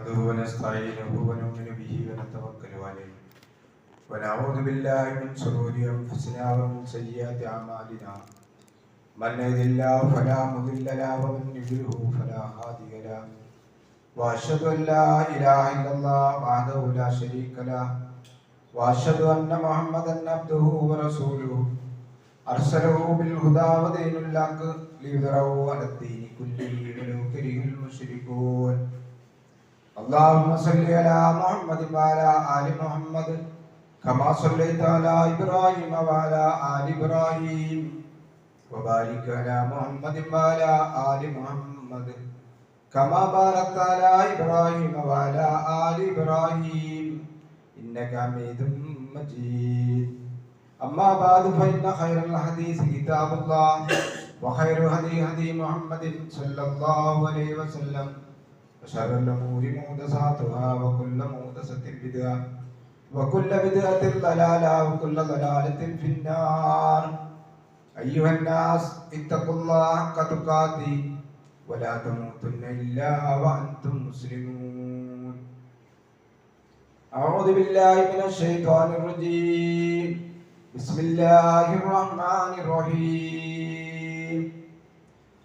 نحمده ونستعينه ونؤمن به ونتوكل عليه ونعوذ بالله من شرور انفسنا ومن سيئات اعمالنا من يهد الله فلا مضل له ومن يضلله فلا هادي له واشهد ان لا اله الا الله وحده لا شريك له واشهد ان محمدا عبده ورسوله ارسله بالهدى ودين الحق ليظهره على الدين كله ولو كره المشركون اللهم صل على محمد وعلى ال محمد كما صليت على ابراهيم وعلى ال ابراهيم وبارك على محمد وعلى ال محمد كما باركت على ابراهيم وعلى ال ابراهيم انك حميد مجيد اما بعد فان خير الحديث كتاب الله وخير هدي هدي محمد صلى الله عليه وسلم وشر الأمور محدثاتها وكل محدثة بدعة وكل بدعة ضلالة وكل ضلالة في النار. أيها الناس اتقوا الله حق تقاته ولا تموتن إلا وأنتم مسلمون. أعوذ بالله من الشيطان الرجيم. بسم الله الرحمن الرحيم.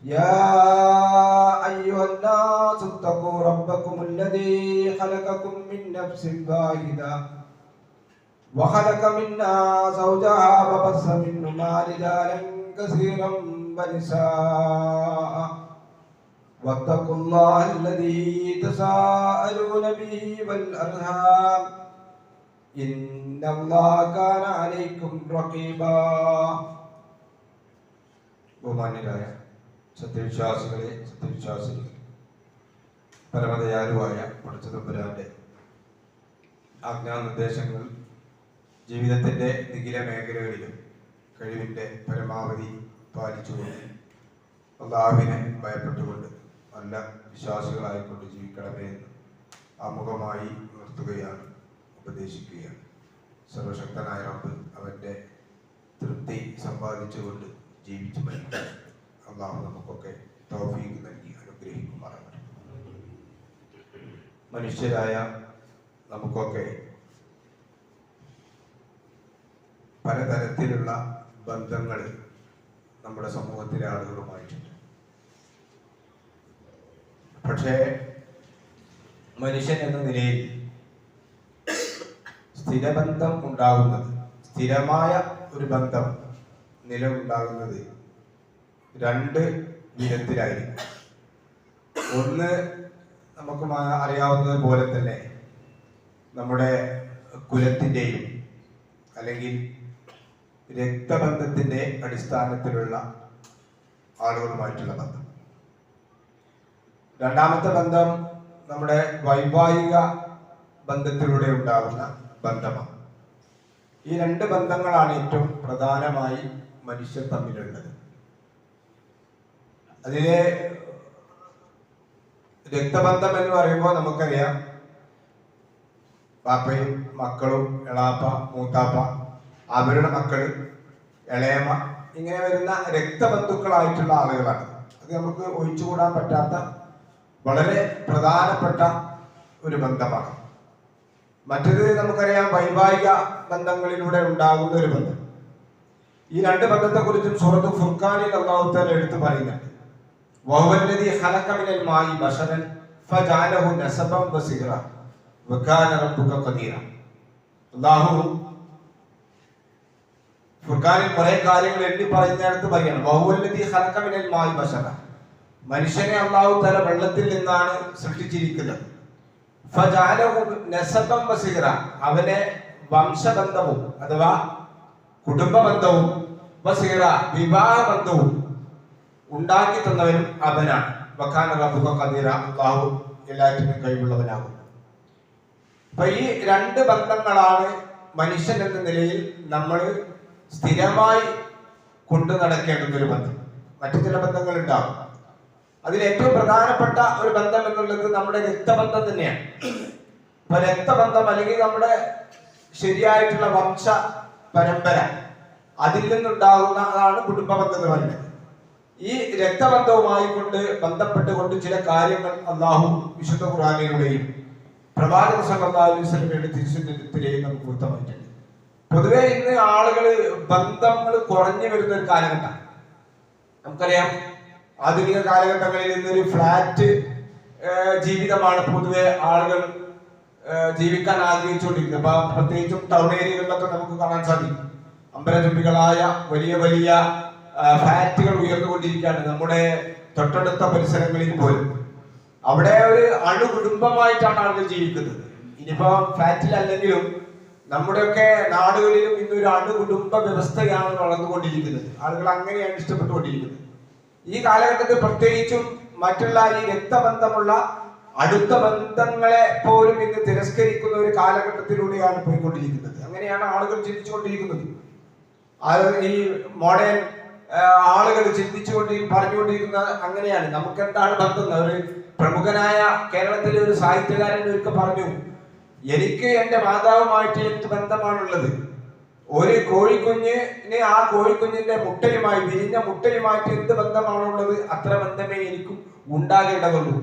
يا أيها الناس اتقوا ربكم الذي خلقكم من نفس واحدة وخلق منا زوجها وبص منهما رجالا كثيرا ونساء. واتقوا الله الذي تساءلون به والأرهام إن الله كان عليكم رقيبا. وما نرايه സത്യവിശ്വാസികളെ സത്യവിശ്വാസികൾ. പരമദയാലുവായ പടച്ചതമ്പുരാന്റെ ആജ്ഞാനിർദ്ദേശങ്ങൾ ജീവിതത്തിന്റെ നിഖില മേഖലകളിലും കഴിവിന്റെ പരമാവധി പാലിച്ചുകൊണ്ട് അള്ളാഹുവിനെ ഭയപ്പെട്ടുകൊണ്ട് നല്ല വിശ്വാസികളായിക്കൊണ്ട് ജീവിക്കണമേ എന്ന് ആമുഖമായി ഉണർത്തുകയാണ് ഉപദേശിക്കുകയാണ്. സർവശക്തനായ റബ്ബ് അവന്റെ തൃപ്തി സമ്പാദിച്ചുകൊണ്ട് ജീവിച്ചു മരിക്കും അള്ളാഹു നമുക്കൊക്കെ തൗഫീഖ് നൽകി അനുഗ്രഹിക്കുമാറാകട്ടെ. മനുഷ്യരായ നമുക്കൊക്കെ പലതരത്തിലുള്ള ബന്ധങ്ങൾ നമ്മുടെ സമൂഹത്തിലെ ആളുകളുമായിട്ടുണ്ട്. പക്ഷേ മനുഷ്യൻ എന്ന നിലയിൽ സ്ഥിരബന്ധം ഉണ്ടാകുന്നത് സ്ഥിരമായ ഒരു ബന്ധം നിലവുണ്ടാകുന്നത് രണ്ട് വിധത്തിലായിരിക്കും. ഒന്ന് നമുക്ക് അറിയാവുന്നത് പോലെ തന്നെ നമ്മുടെ കുലത്തിന്റെയും അല്ലെങ്കിൽ രക്തബന്ധത്തിന്റെ അടിസ്ഥാനത്തിലുള്ള ആളുകളുമായിട്ടുള്ള ബന്ധം. രണ്ടാമത്തെ ബന്ധം നമ്മുടെ വൈവാഹിക ബന്ധത്തിലൂടെ ഉണ്ടാകുന്ന ബന്ധമാണ്. ഈ രണ്ട് ബന്ധങ്ങളാണ് ഏറ്റവും പ്രധാനമായി മനുഷ്യർ തമ്മിലുള്ളത്. അതിലെ രക്തബന്ധം എന്ന് പറയുമ്പോൾ നമുക്കറിയാം. പാപ്പയും മക്കളും എളാപ്പ മൂത്താപ്പ അവരുടെ മക്കൾ ഇളയമ്മ ഇങ്ങനെ വരുന്ന രക്തബന്ധുക്കളായിട്ടുള്ള ആളുകളാണ്. അത് നമുക്ക് ഒഴിച്ചുകൂടാൻ പറ്റാത്ത വളരെ പ്രധാനപ്പെട്ട ഒരു ബന്ധമാണ്. മറ്റത് നമുക്കറിയാം വൈവാഹിക ബന്ധങ്ങളിലൂടെ ഉണ്ടാകുന്ന ഒരു ബന്ധം. ഈ രണ്ട് ബന്ധത്തെക്കുറിച്ചും കുറിച്ചും സൂറത്ത് ഫുർഖാനിൽ അള്ളാഹുത്താൽ എടുത്തു പറയുന്നുണ്ട്. അല്ലാഹു ഫുർഖാനിൽ കുറെ കാര്യങ്ങൾ എണ്ണി പറയുന്നിടത്ത് പറയണം ബഹുവല്ലതി ഖലഖ മിനൽ മായി ബശറ മനുഷ്യനെ അള്ളാഹു തല വെള്ളത്തിൽ നിന്നാണ് സൃഷ്ടിച്ചിരിക്കുന്നത്. നസബൻ വസിഹറ അവനെ വംശബന്ധവും അഥവാ കുടുംബ ബന്ധവും വസീറ വിവാഹ ബന്ധവും ഉണ്ടാക്കി തന്നവനും അവനാണ്. വഖാന റബ്ബുക ഖദീറ അല്ലാഹു എല്ലാറ്റിനും കഴിവുള്ളവനാകും അപ്പൊ ഈ രണ്ട് ബന്ധങ്ങളാണ് മനുഷ്യൻ എന്ന നിലയിൽ നമ്മൾ സ്ഥിരമായി കൊണ്ടു നടക്കേണ്ടുന്ന ഒരു ബന്ധം. മറ്റു ചില ബന്ധങ്ങൾ ഉണ്ടാവും അതിൽ ഏറ്റവും പ്രധാനപ്പെട്ട ഒരു ബന്ധം എന്നുള്ളത് നമ്മുടെ രക്തബന്ധം തന്നെയാണ്. അപ്പൊ രക്തബന്ധം അല്ലെങ്കിൽ നമ്മുടെ ശരിയായിട്ടുള്ള വംശ പരമ്പര അതിൽ നിന്നുണ്ടാകുന്നതാണ് കുടുംബ ബന്ധം എന്ന് പറയുന്നത്. ഈ രക്തബന്ധവുമായി കൊണ്ട് ബന്ധപ്പെട്ടുകൊണ്ട് ചില കാര്യങ്ങൾ അള്ളാഹു വിശുദ്ധ ഖുറാനിലൂടെയും പ്രവാചക വസല്ലമയുടെ തിരുസുന്നത്തിലേക്ക് നമുക്ക് വ്യക്തമായിട്ടുണ്ട്. പൊതുവെ ഇന്ന് ആളുകൾ ബന്ധങ്ങൾ കുറഞ്ഞു വരുന്ന ഒരു കാലഘട്ടം. നമുക്കറിയാം ആധുനിക കാലഘട്ടങ്ങളിൽ ഇന്നൊരു ഫ്ലാറ്റ് ജീവിതമാണ് പൊതുവെ ആളുകൾ ജീവിക്കാൻ ആഗ്രഹിച്ചുകൊണ്ടിരിക്കുന്നത്. അപ്പൊ പ്രത്യേകിച്ചും ടൗൺ ഏരിയകളിലൊക്കെ നമുക്ക് കാണാൻ സാധിക്കും. അമ്പലചുമ്പികളായ വലിയ വലിയ ആ, ഫ്ലാറ്റുകൾ ഉയർന്നുകൊണ്ടിരിക്കുകയാണ്. നമ്മുടെ തൊട്ടടുത്ത പരിസരങ്ങളിൽ പോലും. അവിടെ ഒരു അണു കുടുംബമായിട്ടാണ് ആളുകൾ ജീവിക്കുന്നത്. ഇനിയിപ്പോ അല്ലെങ്കിലും നമ്മുടെയൊക്കെ നാടുകളിലും ഇന്നൊരു അണുകുടുംബ വ്യവസ്ഥയാണ് വളർന്നുകൊണ്ടിരിക്കുന്നത്. ആളുകൾ അങ്ങനെയാണ് ഇഷ്ടപ്പെട്ടുകൊണ്ടിരിക്കുന്നത്. ഈ കാലഘട്ടത്തിൽ പ്രത്യേകിച്ചും മറ്റുള്ള ഈ രക്തബന്ധമുള്ള അടുത്ത ബന്ധങ്ങളെ പോലും ഇന്ന് തിരസ്കരിക്കുന്ന ഒരു കാലഘട്ടത്തിലൂടെയാണ് പോയിക്കൊണ്ടിരിക്കുന്നത്. അങ്ങനെയാണ് ആളുകൾ ചിന്തിച്ചുകൊണ്ടിരിക്കുന്നത് അത് ഈ മോഡേൺ ആളുകൾ ചിന്തിച്ചുകൊണ്ട് പറഞ്ഞുകൊണ്ടിരിക്കുന്ന അങ്ങനെയാണ്. നമുക്ക് എന്താണ് ബന്ധം ഒരു പ്രമുഖനായ കേരളത്തിലെ ഒരു സാഹിത്യകാരൻ ഒരിക്കൽ പറഞ്ഞു എനിക്ക് എന്റെ മാതാവുമായിട്ട് എന്ത് ബന്ധമാണുള്ളത്? ഒരു കോഴിക്കുഞ്ഞിന് ആ കോഴിക്കുഞ്ഞിന്റെ മുട്ടയുമായി വിരിഞ്ഞ മുട്ടയുമായിട്ട് എന്ത് ബന്ധമാണുള്ളത്? അത്ര ബന്ധമേ എനിക്കും ഉണ്ടാകേണ്ടതുള്ളൂ.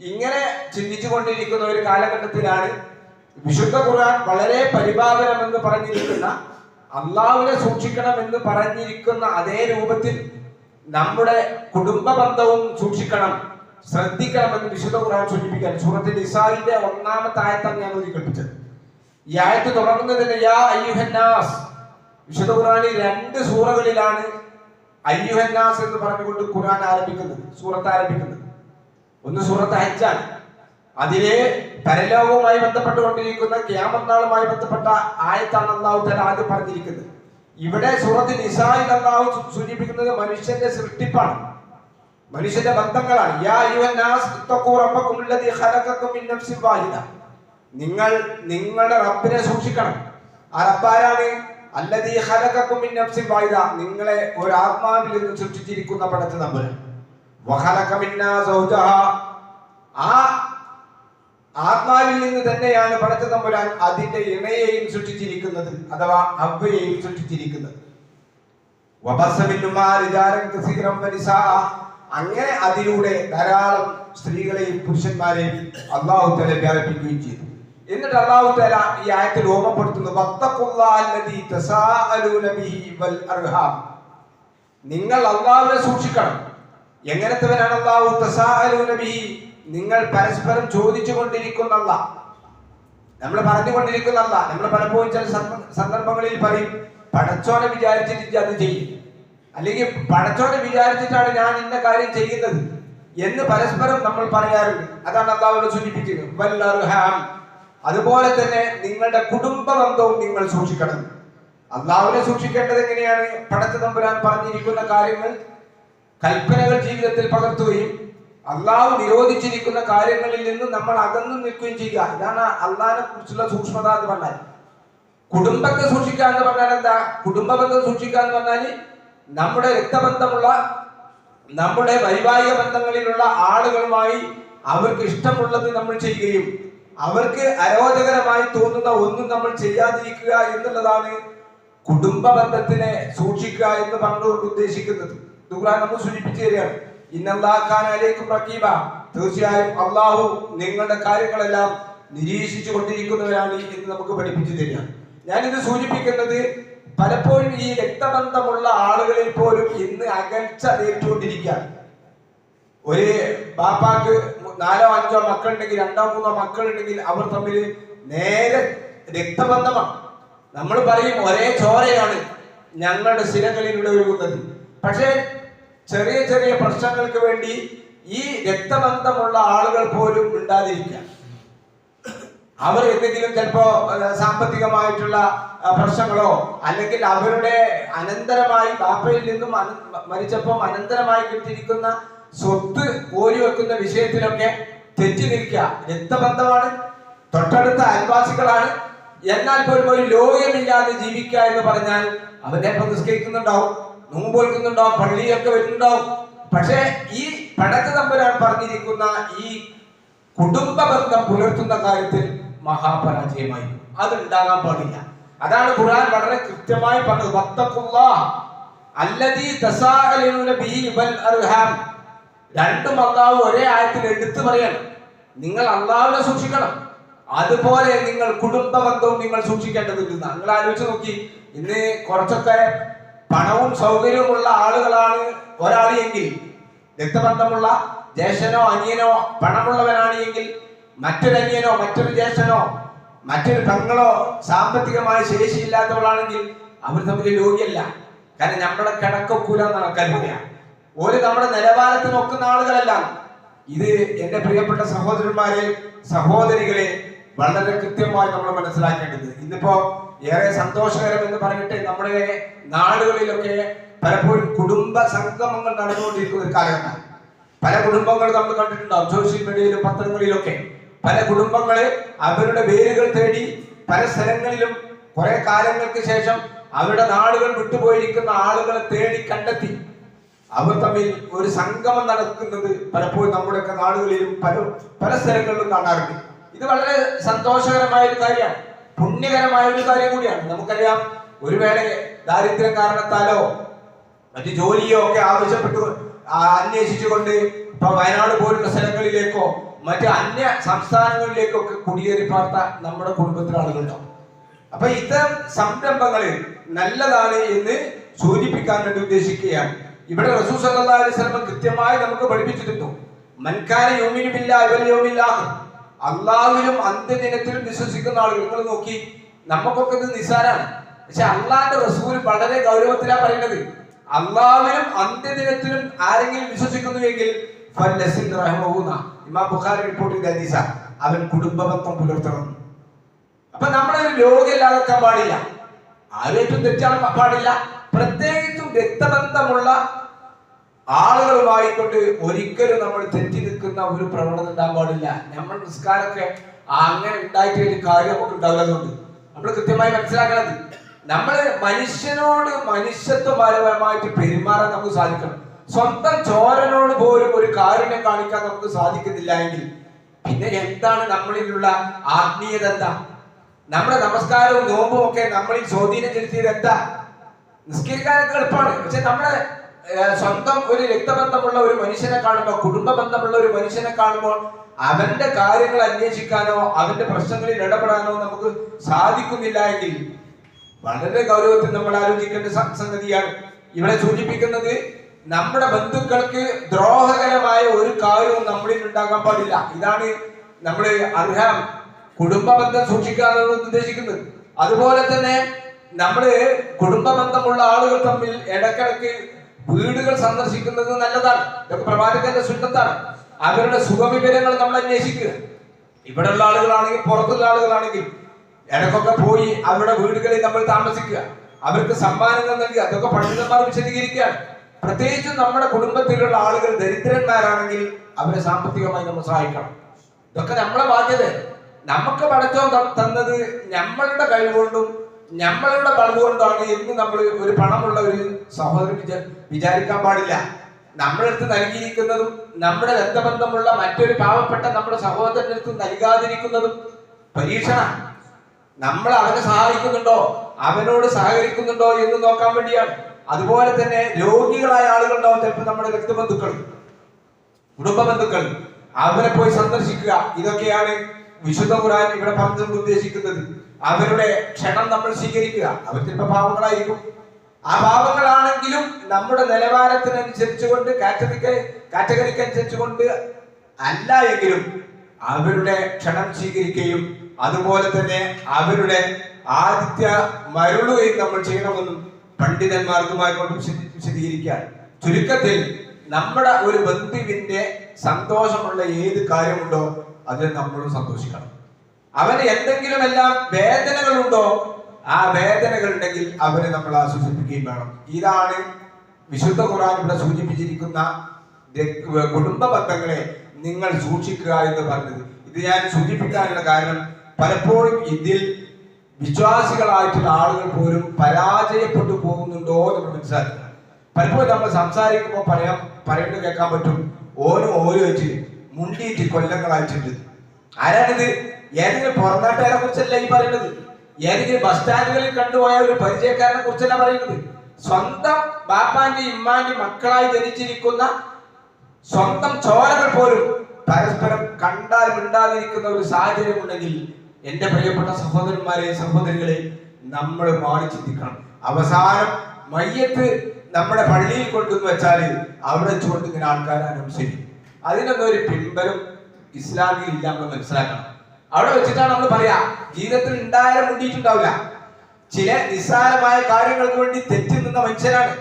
ഇങ്ങനെ ചിന്തിച്ചു കൊണ്ടിരിക്കുന്ന ഒരു കാലഘട്ടത്തിലാണ് വിശുദ്ധ ഖുർആൻ വളരെ പരിപാവനമെന്ന് പറഞ്ഞിരിക്കുന്ന അള്ളാഹുവിനെ സൂക്ഷിക്കണം എന്ന് പറഞ്ഞിരിക്കുന്ന അതേ രൂപത്തിൽ നമ്മുടെ കുടുംബ ബന്ധവും സൂക്ഷിക്കണം. ശ്രദ്ധിക്കണം എന്ന് വിശുദ്ധ ഖുർആൻ സൂചിപ്പിക്കാൻ സൂറത്തിൽ ഇസാഹിന്റെ ഒന്നാമത്തെ ആയത്താണ് ഞാൻ ഒരു കൽപ്പിച്ചത് ഈ ആയത്ത് തുടങ്ങുന്നതിന് യാ അയ്യുഹന്നാസ്. വിശുദ്ധ ഖുർആനിൽ രണ്ട് സൂറകളിലാണ് അയ്യുഹന്നാസ് എന്ന് പറഞ്ഞുകൊണ്ട് ഖുർആൻ ആരംഭിക്കുന്നത് സൂറത്ത് ആരംഭിക്കുന്നത്. ഒന്ന് സൂറത്ത് ഹജ്ജാണ്. അതിലെ പരലോകവുമായി ബന്ധപ്പെട്ടുകൊണ്ടിരിക്കുന്ന ക്യാമനാളുമായി ബന്ധപ്പെട്ട ആയത്താണ് അള്ളാഹു തല ആദ്യം പറഞ്ഞിരിക്കുന്നത്. ഇവിടെ സൂറത്ത് നിസായിൽ അള്ളാഹു സൂചിപ്പിക്കുന്നത് മനുഷ്യന്റെ സൃഷ്ടിപ്പാണ്. മനുഷ്യന്റെ ബന്ധങ്ങളാണ്. നിങ്ങൾ നിങ്ങളുടെ റബ്ബിനെ സൂക്ഷിക്കണം. ആ റബ്ബാരാണ് നഫ്സിൻ വാഹിദ. നിങ്ങളെ ഒരു ആത്മാവിൽ നിന്ന് സൃഷ്ടിച്ചിരിക്കുന്ന പടത്ത് നമ്മൾ ആ ആത്മാവിൽ നിന്ന് തന്നെയാണ് പടച്ച തമ്പുരാൻ അതിന്റെ ഇണയെയും സൃഷ്ടിച്ചിരിക്കുന്നത് അഥവാ അവയെയും സൃഷ്ടിച്ചിരിക്കുന്നത്. അങ്ങനെ അതിലൂടെ ധാരാളം സ്ത്രീകളെയും പുരുഷന്മാരെയും അള്ളാഹു തല വ്യാപിപ്പിക്കുകയും ചെയ്തു എന്നിട്ട് അള്ളാഹു തല ഈ ആയത്തിൽ ഓർമ്മപ്പെടുത്തുന്നു. നിങ്ങൾ അള്ളാഹുവിനെ സൂക്ഷിക്കണം എങ്ങനത്തെവനാണ് അള്ളാഹു തസാഅലൂന ബിഹി നിങ്ങൾ പരസ്പരം ചോദിച്ചു കൊണ്ടിരിക്കുന്നല്ല നമ്മൾ പറഞ്ഞുകൊണ്ടിരിക്കുന്നല്ല. നമ്മൾ പലപ്പോഴും ചില സന്ദർഭങ്ങളിൽ പറയും പടച്ചോനെ വിചാരിച്ചിട്ട് അത് ചെയ്യും. അല്ലെങ്കിൽ പടച്ചോനെ വിചാരിച്ചിട്ടാണ് ഞാൻ ഇന്ന കാര്യം ചെയ്യുന്നത്. എന്ന് പരസ്പരം നമ്മൾ പറയാറുണ്ട്. അതാണ് അള്ളാഹുവിനെ അർഹാം അതുപോലെ തന്നെ നിങ്ങളുടെ കുടുംബ ബന്ധവും നിങ്ങൾ സൂക്ഷിക്കണം. അള്ളാഹുവിനെ സൂക്ഷിക്കേണ്ടത് എങ്ങനെയാണ്? പടച്ച തമ്പുരാൻ പറഞ്ഞിരിക്കുന്ന കാര്യങ്ങൾ കൽപ്പനകൾ ജീവിതത്തിൽ പകർത്തുകയും അള്ളാഹു നിരോധിച്ചിരിക്കുന്ന കാര്യങ്ങളിൽ നിന്ന് നമ്മൾ അകന്നു നിൽക്കുകയും ചെയ്യുക. ഇതാണ് അള്ളാഹിനെ കുറിച്ചുള്ള സൂക്ഷ്മത എന്ന് പറഞ്ഞാൽ. കുടുംബത്തെ സൂക്ഷിക്കുക എന്ന് പറഞ്ഞാൽ എന്താ? കുടുംബ ബന്ധം സൂക്ഷിക്കുക എന്ന് പറഞ്ഞാൽ നമ്മുടെ രക്തബന്ധമുള്ള നമ്മുടെ വൈവാഹിക ബന്ധങ്ങളിലുള്ള ആളുകളുമായി അവർക്ക് ഇഷ്ടമുള്ളത് നമ്മൾ ചെയ്യുകയും അവർക്ക് അരോചകരമായി തോന്നുന്ന ഒന്നും നമ്മൾ ചെയ്യാതിരിക്കുക എന്നുള്ളതാണ് കുടുംബ ബന്ധത്തിനെ സൂക്ഷിക്കുക എന്ന് പറഞ്ഞുകൊണ്ട് ഉദ്ദേശിക്കുന്നത്. നമ്മൾ സൂചിപ്പിച്ചു തരികയാണ്. തീർച്ചയായും അള്ളാഹു നിങ്ങളുടെ കാര്യങ്ങളെല്ലാം നിരീക്ഷിച്ചു കൊണ്ടിരിക്കുന്നവരാണ് എന്ന് നമുക്ക് പഠിപ്പിച്ചു തരിക. ഞാനിത് സൂചിപ്പിക്കുന്നത് പലപ്പോഴും ഈ രക്തബന്ധമുള്ള ആളുകളിൽ പോലും ഇന്ന് അകൽച്ച നേരിട്ടുകൊണ്ടിരിക്കുകയാണ്. ഒരു ബാപ്പാക്ക് നാലോ അഞ്ചോ മക്കളുണ്ടെങ്കിൽ രണ്ടോ മൂന്നോ മക്കളുണ്ടെങ്കിൽ അവർ തമ്മിൽ നേരെ രക്തബന്ധമാണ്. നമ്മൾ പറയും ഒരേ ചോരയാണ് ഞങ്ങളുടെ സിരകളിലൂടെ ഒഴുകുന്നത്. പക്ഷേ ചെറിയ ചെറിയ പ്രശ്നങ്ങൾക്ക് വേണ്ടി ഈ രക്തബന്ധമുള്ള ആളുകൾ പോലും ഉണ്ടാതിരിക്കാം അവർ എന്തെങ്കിലും ചിലപ്പോ സാമ്പത്തികമായിട്ടുള്ള പ്രശ്നങ്ങളോ അല്ലെങ്കിൽ അവരുടെ അനന്തരമായി ബാപ്പയിൽ നിന്നും മരിച്ചപ്പോ മരിച്ചപ്പോൾ അനന്തരമായി കിട്ടിയിരിക്കുന്ന സ്വത്ത് ഓരി വെക്കുന്ന വിഷയത്തിലൊക്കെ തെറ്റി നിൽക്കുക. രക്തബന്ധമാണ്. തൊട്ടടുത്ത അയൽവാസികളാണ്. എന്നാൽ പോലും ഒരു ലോകമില്ലാതെ ജീവിക്കുക എന്ന് പറഞ്ഞാൽ അവരെ നിസ്കരിക്കുന്നുണ്ടാവും നോമ്പ് വെക്കുന്നുണ്ടാവും പള്ളിയൊക്കെ വരുന്നുണ്ടാവും. പക്ഷേ ഈ പടക്ക തമ്പുരാൻ പറഞ്ഞിരിക്കുന്ന ഈ കുടുംബ ബന്ധം പുലർത്തുന്ന കാര്യത്തിൽ മഹാപരാജയമായി അത് ഉണ്ടാകാൻ പാടില്ല. അതാണ് ഖുർആൻ വളരെ കൃത്യമായി പറഞ്ഞത്. ബിഹി വൽ അർഹാം. രണ്ടും അള്ളാഹു ഒരേ ആയത്തിൽ എടുത്തു പറയണം. നിങ്ങൾ അള്ളാഹുവിനെ സൂക്ഷിക്കണം. അതുപോലെ നിങ്ങൾ കുടുംബ ബന്ധവും നിങ്ങൾ സൂക്ഷിക്കേണ്ടതുണ്ട്. നിങ്ങൾ ആലോചിച്ച് നോക്കി. ഇന്ന് കുറച്ചൊക്കെ പണവും സൗകര്യവുമുള്ള ആളുകളാണ് ഒരാൾ എങ്കിൽ രക്തബന്ധമുള്ള ജ്യേഷ്ഠനോ അനിയനോ പണമുള്ളവനാണ് എങ്കിൽ മറ്റൊരു അനിയനോ മറ്റൊരു ജ്യേഷ്ഠനോ മറ്റൊരു പെങ്ങളോ സാമ്പത്തികമായ ശേഷിയില്ലാത്തവളാണെങ്കിൽ അവർ തമ്മിൽ രോഗിയല്ല കാരണം നമ്മളെ കിടക്കൊക്കൂല എന്ന് ഒരു നമ്മുടെ നിലവാരത്തിന് ഒക്കുന്ന ആളുകളല്ല. ഇത് എന്റെ പ്രിയപ്പെട്ട സഹോദരന്മാരെ സഹോദരികളെ വളരെ കൃത്യമായി നമ്മൾ മനസ്സിലാക്കേണ്ടത്. ഇന്നിപ്പോ ഏറെ സന്തോഷകരം എന്ന് പറയട്ടെ നമ്മുടെ നാടുകളിലൊക്കെ പലപ്പോഴും കുടുംബ സംഗമങ്ങൾ നടന്നുകൊണ്ടിരിക്കുന്ന ഒരു കാലഘട്ടമാണ് പല കുടുംബങ്ങൾ നമ്മൾ കണ്ടിട്ടുണ്ടാവും. സോഷ്യൽ മീഡിയയിലും പത്രങ്ങളിലൊക്കെ. പല കുടുംബങ്ങളെ അവരുടെ വേരുകൾ തേടി പല സ്ഥലങ്ങളിലും കുറെ കാലങ്ങൾക്ക് ശേഷം അവരുടെ നാടുകൾ വിട്ടുപോയിരിക്കുന്ന ആളുകളെ തേടി കണ്ടെത്തി. അവർ തമ്മിൽ ഒരു സംഗമം നടക്കുന്നത് പലപ്പോഴും നമ്മുടെയൊക്കെ നാടുകളിലും പല പല സ്ഥലങ്ങളിലും കാണാറുണ്ട്. ഇത് വളരെ സന്തോഷകരമായ ഒരു കാര്യമാണ്. പുണ്യകരമായ ഒരു കാര്യം കൂടിയാണ്. നമുക്കറിയാം ഒരു വേള ദാരിദ്ര്യ കാരണത്താലോ മറ്റു ജോലിയോ ഒക്കെ ആവശ്യപ്പെട്ടു അന്വേഷിച്ചുകൊണ്ട് ഇപ്പൊ വയനാട് പോലുള്ള സ്ഥലങ്ങളിലേക്കോ മറ്റ് അന്യ സംസ്ഥാനങ്ങളിലേക്കോ ഒക്കെ കുടിയേറി പാർത്ത നമ്മുടെ കുടുംബത്തിലെ ആളുകളുണ്ടാവും. അപ്പൊ ഇത്തരം സംരംഭങ്ങൾ നല്ലതാണ് എന്ന് സൂചിപ്പിക്കാൻ വേണ്ടി ഉദ്ദേശിക്കുകയാണ്. ഇവിടെ റസൂ സല്ലാ അലൈഹി സ്വലം കൃത്യമായി നമുക്ക് പഠിപ്പിച്ചിട്ടുണ്ട്. മൻകാന യോമിനുമില്ല ബില്ലാഹി വൽ യൗമിൽ ആഖിർ. അള്ളാഹുവിലും അന്ത്യദിനത്തിലും വിശ്വസിക്കുന്ന ആളുകൾ. നിങ്ങൾ നോക്കി നമുക്കൊക്കെ ഇത് നിസാരാണ് പക്ഷെ അള്ളാന്റെ റസൂൽ വളരെ ഗൗരവത്തിലാണ് പറയുന്നത് അള്ളാഹുവിലും അന്ത്യദിനത്തിലും ആരെങ്കിലും വിശ്വസിക്കുന്നുവെങ്കിൽ ഇമാം ബുഖാരി റിപ്പോർട്ട് അവൻ കുടുംബബന്ധം പുലർത്തണം. അപ്പൊ ഒരു രോഗമില്ലാതാക്കാൻ പാടില്ല. ആരേറ്റവും തെറ്റാൻ പാടില്ല. പ്രത്യേകിച്ചും രക്തബന്ധമുള്ള ആളുകളുമായിക്കൊണ്ട് ഒരിക്കലും നമ്മൾ തെറ്റി നിൽക്കുന്ന ഒരു പ്രവണത ഉണ്ടാകാൻ പാടില്ല. നമ്മൾ നിസ്കാരമൊക്കെ അങ്ങനെ ഉണ്ടായിട്ട് ഒരു കാര്യം നമുക്ക് ഉണ്ടാകുന്നതുകൊണ്ട് നമ്മൾ കൃത്യമായി മനസ്സിലാക്കണത് നമ്മൾ മനുഷ്യനോട് മനുഷ്യത്വപരമായിട്ട് പെരുമാറാൻ നമുക്ക് സാധിക്കണം. സ്വന്തം ചോരനോട് പോലും ഒരു കാരുണ്യം കാണിക്കാൻ നമുക്ക് സാധിക്കുന്നില്ല എങ്കിൽ പിന്നെ എന്താണ് നമ്മളിലുള്ള ആത്മീയത എന്താ? നമ്മുടെ നമസ്കാരവും നോമ്പും ഒക്കെ നമ്മളിൽ സ്വാധീനം ചെലുത്തിയത് എന്താ? നിസ്കരിക്കാനൊക്കെ എളുപ്പമാണ്. പക്ഷെ നമ്മളെ ഏഹ്, സ്വന്തം ഒരു രക്തബന്ധമുള്ള ഒരു മനുഷ്യനെ കാണുമ്പോൾ കുടുംബ ബന്ധമുള്ള ഒരു മനുഷ്യനെ കാണുമ്പോൾ അവന്റെ കാര്യങ്ങൾ അന്വേഷിക്കാനോ അവന്റെ പ്രശ്നങ്ങളിൽ ഇടപെടാനോ നമുക്ക് സാധിക്കുന്നില്ല എങ്കിൽ വളരെ ഗൗരവത്തിൽ നമ്മൾ ആലോചിക്കേണ്ട സംഗതിയാണ്. ഇവിടെ സൂചിപ്പിക്കുന്നത് നമ്മുടെ ബന്ധുക്കൾക്ക് ദ്രോഹകരമായ ഒരു കാര്യവും നമ്മളിൽ ഉണ്ടാകാൻ പാടില്ല. ഇതാണ് നമ്മൾ അർഹം. കുടുംബ ബന്ധം സൂക്ഷിക്കുക ഉദ്ദേശിക്കുന്നത്. അതുപോലെ തന്നെ നമ്മൾ കുടുംബ ബന്ധമുള്ള ആളുകൾ തമ്മിൽ ഇടക്കിടക്ക് വീടുകൾ സന്ദർശിക്കുന്നത് നല്ലതാണ്. ഇതൊക്കെ പ്രവാചകന്റെ സുന്നത്താണ് അവരുടെ സുഖവിവരങ്ങൾ നമ്മൾ അന്വേഷിക്കുക. ഇവിടെയുള്ള ആളുകളാണെങ്കിൽ പുറത്തുള്ള ആളുകളാണെങ്കിൽ ഇടക്കൊക്കെ പോയി അവരുടെ വീടുകളിൽ നമ്മൾ താമസിക്കുക. അവർക്ക് സമ്മാനങ്ങൾ നൽകി അതൊക്കെ പണ്ഡിതന്മാർ വിശദീകരിക്കുകയാണ്. പ്രത്യേകിച്ചും നമ്മുടെ കുടുംബത്തിലുള്ള ആളുകൾ ദരിദ്രന്മാരാണെങ്കിൽ അവരെ സാമ്പത്തികമായി നമ്മൾ സഹായിക്കണം. ഇതൊക്കെ നമ്മളെ ബാധ്യത. നമുക്ക് പഠിച്ചോ തന്നത് നമ്മളുടെ കഴിവുകൊണ്ടും നമ്മളുടെ പണവുകൊണ്ടാണ് എന്ന് നമ്മൾ ഒരു പണമുള്ള ഒരു സഹോദരൻ വിചാ- വിചാരിക്കാൻ പാടില്ല. നമ്മളടുത്ത് നൽകിയിരിക്കുന്നതും നമ്മുടെ രക്തബന്ധമുള്ള മറ്റൊരു പാവപ്പെട്ട നമ്മുടെ സഹോദരനടുത്ത് നൽകാതിരിക്കുന്നതും പരീക്ഷണ നമ്മൾ അവനെ സഹായിക്കുന്നുണ്ടോ? അവനോട് സഹകരിക്കുന്നുണ്ടോ എന്ന് നോക്കാൻ വേണ്ടിയാണ്. അതുപോലെ തന്നെ രോഗികളായ ആളുകളുണ്ടാവും ചിലപ്പോൾ നമ്മുടെ രക്തബന്ധുക്കൾ കുടുംബ ബന്ധുക്കൾ. അവരെ പോയി സന്ദർശിക്കുക. ഇതൊക്കെയാണ് വിശുദ്ധ ഖുർആൻ ഇവിടെ പറഞ്ഞുകൊണ്ട് ഉദ്ദേശിക്കുന്നത്. അവരുടെ ക്ഷണം നമ്മൾ സ്വീകരിക്കുക. അവർ ചിലപ്പോൾ പാവങ്ങളായിരിക്കും ആ പാവങ്ങളാണെങ്കിലും നമ്മുടെ നിലവാരത്തിനനുസരിച്ചുകൊണ്ട് കാറ്റഗറിക്ക് കാറ്റഗറിക്ക് അനുസരിച്ചുകൊണ്ട് അല്ല എങ്കിലും അവരുടെ ക്ഷണം സ്വീകരിക്കുകയും അതുപോലെ തന്നെ അവരുടെ ആദിത്യ മരുളുകയും നമ്മൾ ചെയ്യണമെന്നും പണ്ഡിതന്മാർക്കുമായി കൊണ്ട് വിശദീകരിക്കാൻ ചുരുക്കത്തിൽ നമ്മുടെ ഒരു ബന്ധുവിന്റെ സന്തോഷമുള്ള ഏത് കാര്യമുണ്ടോ അതിൽ നമ്മളും സന്തോഷിക്കണം. അവന് എന്തെങ്കിലും എല്ലാം വേദനകളുണ്ടോ ആ വേദനകൾ ഉണ്ടെങ്കിൽ അവരെ നമ്മൾ ആശ്വസിപ്പിക്കുകയും വേണം. ഇതാണ് വിശുദ്ധ ഖുർആൻ ഇവിടെ സൂചിപ്പിച്ചിരിക്കുന്ന കുടുംബ ബന്ധങ്ങളെ നിങ്ങൾ സൂക്ഷിക്കുക എന്ന് പറഞ്ഞത്. ഇത് ഞാൻ സൂചിപ്പിക്കാനുള്ള കാരണം പലപ്പോഴും ഇതിൽ വിശ്വാസികളായിട്ടുള്ള ആളുകൾ പോലും പരാജയപ്പെട്ടു പോകുന്നുണ്ടോ എന്ന് മനസ്സിലാക്കുക. പലപ്പോഴും നമ്മൾ സംസാരിക്കുമ്പോൾ പറയാം പറയേണ്ടത് കേൾക്കാൻ പറ്റും. ഓരോ ഓരോ മുണ്ടിയിട്ട് കൊല്ലങ്ങളായിട്ടുണ്ട്. ആരാണിത്? ഏതെങ്കിലും പുറനാട്ടുകാരെ കുറിച്ചല്ല ഈ പറയുന്നത്. ഏതെങ്കിലും ബസ് സ്റ്റാൻഡുകളിൽ കണ്ടുപോയ ഒരു പരിചയക്കാരനെ കുറിച്ചല്ല പറയുന്നത്. സ്വന്തം ബാപ്പാന്റെ ഇമ്മാന്റെ മക്കളായി ജനിച്ചിരിക്കുന്ന സ്വന്തം ചോരകൾ പോലും പരസ്പരം കണ്ടാൽ മിണ്ടാതിരിക്കുന്ന ഒരു സാഹചര്യം ഉണ്ടെങ്കിൽ എന്റെ പ്രിയപ്പെട്ട സഹോദരന്മാരെ സഹോദരികളെ നമ്മൾ മാറി ചിന്തിക്കണം. അവസാനം മയ്യത്ത് നമ്മുടെ പള്ളിയിൽ കൊണ്ടുവന്ന് വെച്ചാൽ അവിടെ വെച്ചുകൊണ്ട് ആൾക്കാരെ അനുസരിക്കും. അതിനൊന്നും ഒരു പിൻബലം ഇസ്ലാമിൽ ഇല്ല നമ്മൾ മനസ്സിലാക്കണം. അവിടെ വെച്ചിട്ടാണ് നമ്മൾ പറയാ ജീവിതത്തിൽ ഉണ്ടായാലും മുണ്ടിയിട്ടുണ്ടാവില്ല. ചില നിസ്സാരമായ കാര്യങ്ങൾക്ക് വേണ്ടി തെറ്റി നിന്ന മനുഷ്യരാണ്.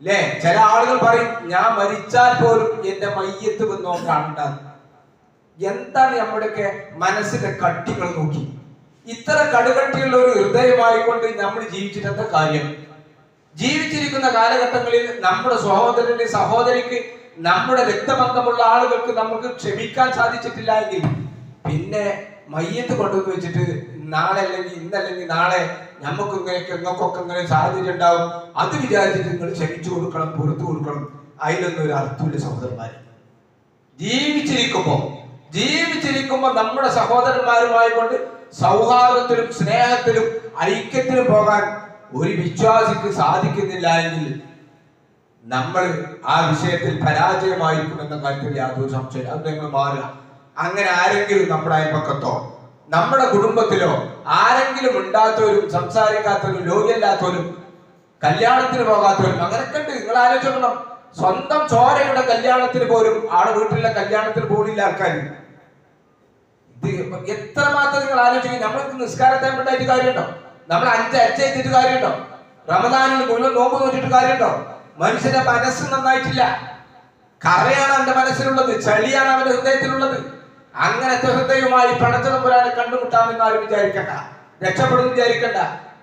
അല്ലേ ചില ആളുകൾ പറയും ഞാൻ മരിച്ചാൽ പോലും എന്റെ മയ്യത്ത് വന്നോ കാണണ്ട എന്താണ് നമ്മുടെയൊക്കെ മനസ്സിന്റെ കട്ടികൾ നോക്കി? ഇത്ര കടുകട്ടിയുള്ള ഒരു ഹൃദയമായിക്കൊണ്ട് നമ്മൾ ജീവിച്ചിട്ട് കാര്യം? ജീവിച്ചിരിക്കുന്ന കാലഘട്ടങ്ങളിൽ നമ്മുടെ സഹോദരന്റെ സഹോദരിക്ക് നമ്മുടെ രക്തബന്ധമുള്ള ആളുകൾക്ക് നമുക്ക് ക്ഷമിക്കാൻ സാധിച്ചിട്ടില്ല എങ്കിൽ പിന്നെ മയ്യത്ത് കൊണ്ടുവന്ന് വെച്ചിട്ട് നാളെ അല്ലെങ്കിൽ ഇന്നല്ലെങ്കിൽ നാളെ നമുക്ക് ഇങ്ങനെയൊക്കെ നിങ്ങൾക്കൊക്കെ ഇങ്ങനെ സാഹചര്യം ഉണ്ടാവും. അത് വിചാരിച്ചിട്ട് നിങ്ങൾ ക്ഷമിച്ചു കൊടുക്കണം പുറത്തു കൊടുക്കണം. അതിലൊന്നും ഒരു അർത്ഥമില്ല സഹോദരന്മാരെ. ജീവിച്ചിരിക്കുമ്പോ ജീവിച്ചിരിക്കുമ്പോ നമ്മുടെ സഹോദരന്മാരുമായി കൊണ്ട് സൗഹാർദ്ദത്തിലും സ്നേഹത്തിലും ഐക്യത്തിലും പോകാൻ ഒരു വിശ്വാസിക്ക് സാധിക്കുന്നില്ല എങ്കിൽ നമ്മൾ ആ വിഷയത്തിൽ പരാജയമായിരിക്കും എന്ന കാര്യത്തിൽ യാതൊരു സംശയം അത് നിങ്ങൾ മാറുക. അങ്ങനെ ആരെങ്കിലും നമ്മുടെ അയൽപക്കത്തോ നമ്മുടെ കുടുംബത്തിലോ ആരെങ്കിലും ഉണ്ടാത്തവരും സംസാരിക്കാത്തവരും ലോകിയല്ലാത്തവരും കല്യാണത്തിന് പോകാത്തവരും അങ്ങനെയൊക്കെ ഉണ്ട്. നിങ്ങൾ ആലോചിക്കണം സ്വന്തം ചോരയുടെ കല്യാണത്തിന് പോലും ആടെ വീട്ടിലെ കല്യാണത്തിന് പോലില്ല ആൾക്കാർ ഇത് എത്രമാത്രം നിങ്ങൾ ആലോചിക്കും? നമ്മൾക്ക് നിസ്കാരത്തെ ഉണ്ടായിട്ട് കാര്യമുണ്ടോ? നമ്മൾ അഞ്ച് അച്ചയത്തിട്ട് കാര്യമുണ്ടോ? റമദാനിൽ മുഴുവൻ നോമ്പ് നോക്കിയിട്ട് കാര്യമുണ്ടോ? മനുഷ്യന്റെ മനസ്സ് നന്നായിട്ടില്ല. കറയാണ് അവന്റെ മനസ്സിലുള്ളത് ചളിയാണ് അവന്റെ ഹൃദയത്തിലുള്ളത്. അങ്ങനത്തെ ഹൃദയവുമായി പടച്ചതമ്പുരാനെ കണ്ടുമുട്ടാമെന്ന് ആരും വിചാരിക്കണ്ട. രക്ഷപ്പെടുന്നു വിചാരിക്കണ്ട.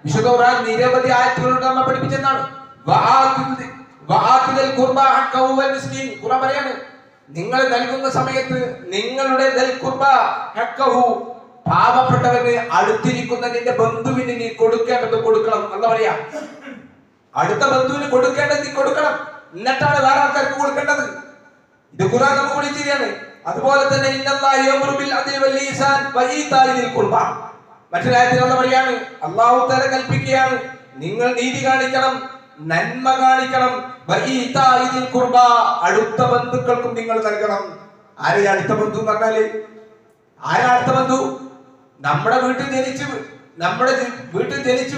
വിശുദ്ധ ഖുർആൻ നിരവധി ആയത്തുകളുടെ നമ്മെ പഠിപ്പിച്ചെന്നാണ്. പറയാണ് നിങ്ങൾ നൽകുന്ന സമയത്ത് നിങ്ങളുടെ പാവപ്പെട്ടവന് അടുത്തിരിക്കുന്ന നിന്റെ ബന്ധുവിന് നീ കൊടുക്കേണ്ടത് കൊടുക്കണം. എന്ന് പറയാ അടുത്ത ബന്ധുവിന് കൊടുക്കേണ്ടത് നീ കൊടുക്കണം. എന്നിട്ടാണ് വേറെ ആൾക്കാർക്ക് കൊടുക്കേണ്ടത്. ഇത് ഖുർആൻ നമുക്ക് വിളിച്ചിരിയാണ് അതുപോലെ തന്നെ മറ്റൊരായത്തിൽ നമ്മൾ പറയാണ് അല്ലാഹു തആല കൽപ്പിക്കുകയാണ്. നിങ്ങൾ നീതി കാണിക്കണം നന്മ കാണിക്കണം. ഖുർബ അടുത്ത ബന്ധുക്കൾക്കും നിങ്ങൾ നൽകണം. ആരെയാ അടുത്ത ബന്ധു എന്ന് പറഞ്ഞാൽ? ആരാ അടുത്ത ബന്ധു? നമ്മുടെ വീട്ടിൽ ജനിച്ചു നമ്മുടെ വീട്ടിൽ ജനിച്ചു.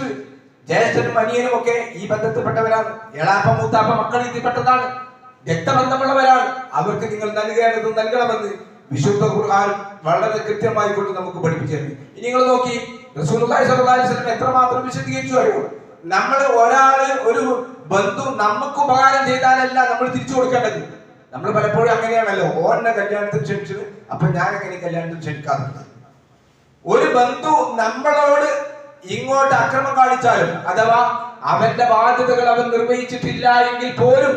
ജ്യേഷ്ഠനും അനിയനും ഒക്കെ ഈ ബന്ധത്തിൽപ്പെട്ടവരാണ്. എളാപ്പ മൂത്താപ്പ മക്കൾ ഇതിൽപ്പെട്ടതാണ്. രക്തബന്ധമുള്ളവരാണ്. അവർക്ക് നിങ്ങൾ നൽകേണ്ടത് നൽകണമെന്ന് വിശുദ്ധ ഖുർആൻ വളരെ കൃത്യമായി കൊണ്ട് നമുക്ക് പഠിപ്പിച്ചിരുന്നു. ഇനി നിങ്ങൾ നോക്കി റസൂലുള്ളാഹി സ്വല്ലല്ലാഹി എത്രമാത്രം വിശദീകരിച്ചു അറിയോ നമ്മൾ ഒരാൾ ഒരു ബന്ധു നമുക്ക് ഉപകാരം ചെയ്താലല്ല നമ്മൾ തിരിച്ചു കൊടുക്കേണ്ടത്. നമ്മൾ പലപ്പോഴും അങ്ങനെയാണല്ലോ ഓന്നെ കല്യാണത്തിന് ക്ഷണിച്ചത് അപ്പൊ ഞാൻ എങ്ങനെ കല്യാണത്തിന് ക്ഷണിക്കാറുണ്ട്. ഒരു ബന്ധു നമ്മളോട് ഇങ്ങോട്ട് അക്രമം കാണിച്ചാലും അഥവാ അവന്റെ ബാധ്യതകൾ അവൻ നിർവഹിച്ചിട്ടില്ല എങ്കിൽ പോലും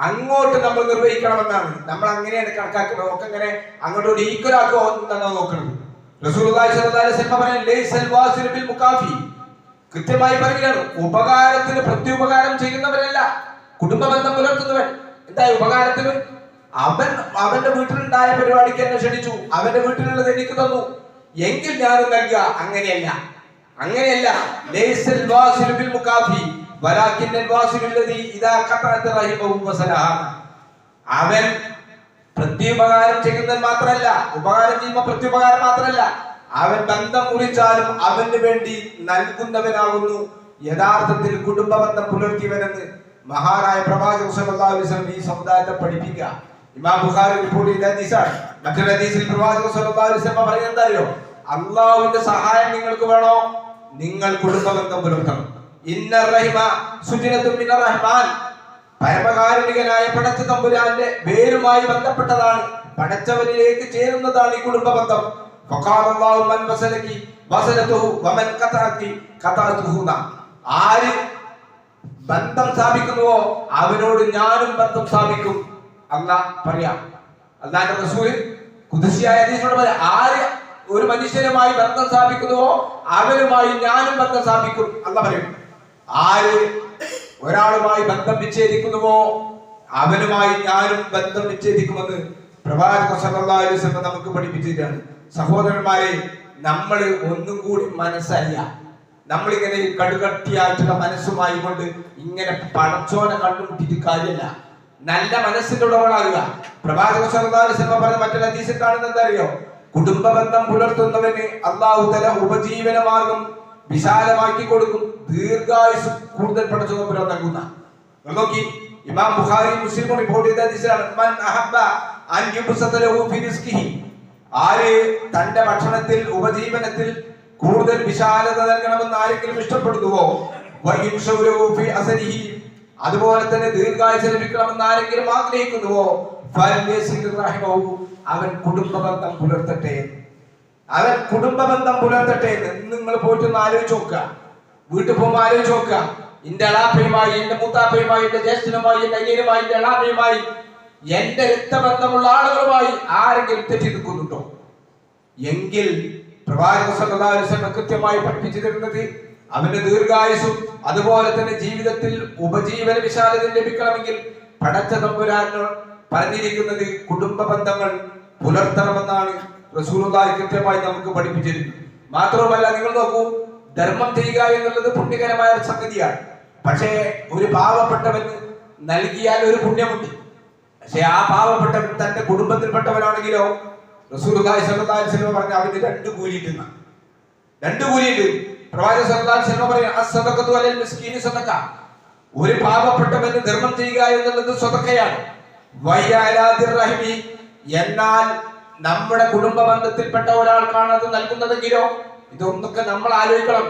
അങ്ങോട്ട് നമ്മൾ നിർവഹിക്കണമെന്നാണ്. നമ്മൾ അങ്ങനെയാണ് കണക്കാക്കുന്നത്. ഒക്കെ ഇങ്ങനെ അങ്ങോട്ട് ഈക്വൽ ആക്കുമോ എന്നാണ് നോക്കുന്നത്. കൃത്യമായി പറയുകയാണ്. ഉപകാരത്തിന് പ്രത്യുപകാരം ചെയ്യുന്നവരല്ല കുടുംബ ബന്ധം പുലർത്തുന്നവൻ. എന്തായി ഉപകാരത്തിന്? അവൻ അവന്റെ വീട്ടിലുണ്ടായ പരിപാടിക്ക് എന്നെ ക്ഷണിച്ചു. അവന്റെ വീട്ടിലുള്ളത് എനിക്ക് തന്നു. എങ്കിൽ ഞാനും നൽകുക. അങ്ങനെയല്ല. അങ്ങനെയല്ല. അവൻ പ്രത്യുപകാരം ചെയ്യുന്നത് മാത്രമല്ല ഉപകാരം ചെയ്യുമ്പോൾ പ്രത്യുപകാരം മാത്രമല്ല അവൻ ബന്ധം മുറിച്ചാലും അവന് വേണ്ടി നൽകുന്നവനാകുന്നു. യഥാർത്ഥത്തിൽ കുടുംബ ബന്ധം പുലർത്തിയവനെന്ന് മഹാനായ പ്രവാചകൻ സല്ലല്ലാഹു ഈ സമുദായത്തെ പഠിപ്പിക്കുക. ഇമാം ബുഖാരി റിപ്പോർട്ട് ചെയ്ത ഹദീസാണ്. മറ്റൊരു ഹദീസിൽ പ്രവാചകൻ സല്ലല്ലാഹു അലൈഹി വസല്ലം പറയുന്നത് അറിയോ? അള്ളാഹുവിന്റെ സഹായം നിങ്ങൾക്ക് വേണോ? നിങ്ങൾ കുടുംബ ബന്ധം പുലർത്തണം. റഹ്മാൻ. പടച്ച തമ്പുരാന്റെ പേരുമായി ബന്ധപ്പെട്ടതാണ്. പടച്ചവനിലേക്ക് ചേരുന്നതാണ് ഈ കുടുംബ ആര് ബന്ധം സ്ഥാപിക്കുന്നുവോ അവനോട് ഞാനും ബന്ധം സ്ഥാപിക്കും. അല്ല പറയാം. അല്ലാന്റെ റസൂൽ കുതിശിയായ ആര് ഒരു മനുഷ്യനുമായി ബന്ധം സ്ഥാപിക്കുന്നുവോ അവനുമായി ഞാനും ബന്ധം സ്ഥാപിക്കും. അല്ല പറയും. ആര് ഒരാളുമായി ബന്ധം വിച്ഛേദിക്കുന്നുവോ? അവനുമായി ഞാനും ബന്ധം വിച്ഛേദിക്കുമെന്ന് പ്രവാചക വസല്ലം നമുക്ക് പഠിപ്പിച്ചിട്ടാണ് സഹോദരന്മാരെ നമ്മൾ ഒന്നും കൂടി മനസ്സല്ല നമ്മളിങ്ങനെ കടുകട്ടിയായിട്ടുള്ള മനസ്സുമായി കൊണ്ട് ഇങ്ങനെ പടച്ചോനെ കണ്ടുമുട്ടിയിട്ട് കാര്യമല്ല നല്ല മനസ്സിലുള്ളവളാകുക. പ്രവാചക സ്വന്തം പറഞ്ഞ മറ്റൊരു അതീശം കാണുന്നത് എന്താ അറിയോ കുടുംബ ബന്ധം പുലർത്തുന്നവന് അള്ളാഹു തല ഉപജീവന മാർഗം വിശാലമാക്കി കൊടുക്കും. ദീർഘായുസ് കൂടുതൽ പടച്ചുകൊണ്ടുവരാൻ നൽകുന്ന നോക്കി. ഇമാം ബുഖാരി മുസ്ലിം റിപ്പോർട്ട് ചെയ്ത ഹദീസിലാണ്. മൻ അഹബ്ബ അൻ യുബ്സത ലഹു ഫി റിസ്കിഹി. ആര് തന്റെ ഭക്ഷണത്തിൽ ഉപജീവനത്തിൽ കൂടുതൽ വിശാലത നൽകണമെന്ന് ആരെങ്കിലും ഇഷ്ടപ്പെടുന്നുവോ? അതുപോലെ തന്നെ ദീർഘായുസ് ലഭിക്കണമെന്ന് ആരെങ്കിലും ആഗ്രഹിക്കുന്നുവോ? അവൻ കുടുംബബന്ധം പുലർത്തട്ടെ. അവൻ കുടുംബ ബന്ധം പുലർത്തട്ടെ നിങ്ങൾ പോയിട്ടൊന്ന് ആലോചിച്ച് നോക്കുക വീട്ടിൽ പോകുമ്പോൾ ആലോചിച്ച് നോക്കുക എന്റെ അളാപ്പയുമായി എന്റെ മൂത്താപ്പയുമായി എന്റെ ജ്യേഷ്ഠനുമായി എന്റെ അയ്യനുമായി എന്റെ അളാപ്പയുമായി എന്റെ രക്തബന്ധമുള്ള ആളുകളുമായി ആരെങ്കിലും തെറ്റി നിൽക്കുന്നുണ്ടോ എങ്കിൽ പ്രവാചക വസല്ലം കൃത്യമായി പഠിപ്പിച്ചു തരുന്നത് അവന്റെ ദീർഘായുസും അതുപോലെ തന്നെ ജീവിതത്തിൽ ഉപജീവന വിശാലത ലഭിക്കണമെങ്കിൽ പടച്ച തമ്പുരാനോ പറഞ്ഞിരിക്കുന്നത് കുടുംബ ബന്ധങ്ങൾ പുലർത്തണമെന്നാണ്. റസൂലുള്ളാഹി കൃത്യമായി നമുക്ക് പഠിപ്പിച്ചിരുന്നു. മാത്രമല്ല നിങ്ങൾ നോക്കൂ ധർമ്മം ചെയ്യുക എന്നുള്ളത് പുണ്യകരമായ ഒരു സംഗതിയാണ്. പക്ഷേ ഒരു പാവപ്പെട്ടവന് നൽകിയാൽ ഒരു പുണ്യമുണ്ട്. പക്ഷെ ആ പാവപ്പെട്ടവൻ തന്റെ കുടുംബത്തിൽപ്പെട്ടവനാണെങ്കിലോ റസൂലുള്ളാഹി സ്വല്ലല്ലാഹു അലൈഹി വസല്ലം പറഞ്ഞ അവന് രണ്ട് കൂലിയിട്ടുണ്ട് രണ്ട് കൂലിയുണ്ട്. പ്രവാചക സ്വല്ലല്ലാഹി അലൈഹി വസല്ലം പറയും അസ്സദഖത്തു അലൽ മിസ്കീനി സദഖ ഒരു പാവപ്പെട്ടവന് ധർമ്മം ചെയ്യുക എന്നുള്ളത് സ്വതക്കയാണ് വയ്യാലാദിർറഹിമി എന്നാൽ നമ്മുടെ കുടുംബ ബന്ധത്തിൽപ്പെട്ട ഒരാൾക്കാണ് അത് നൽകുന്നതെങ്കിലോ ഇതൊന്നൊക്കെ നമ്മൾ ആലോചിക്കണം.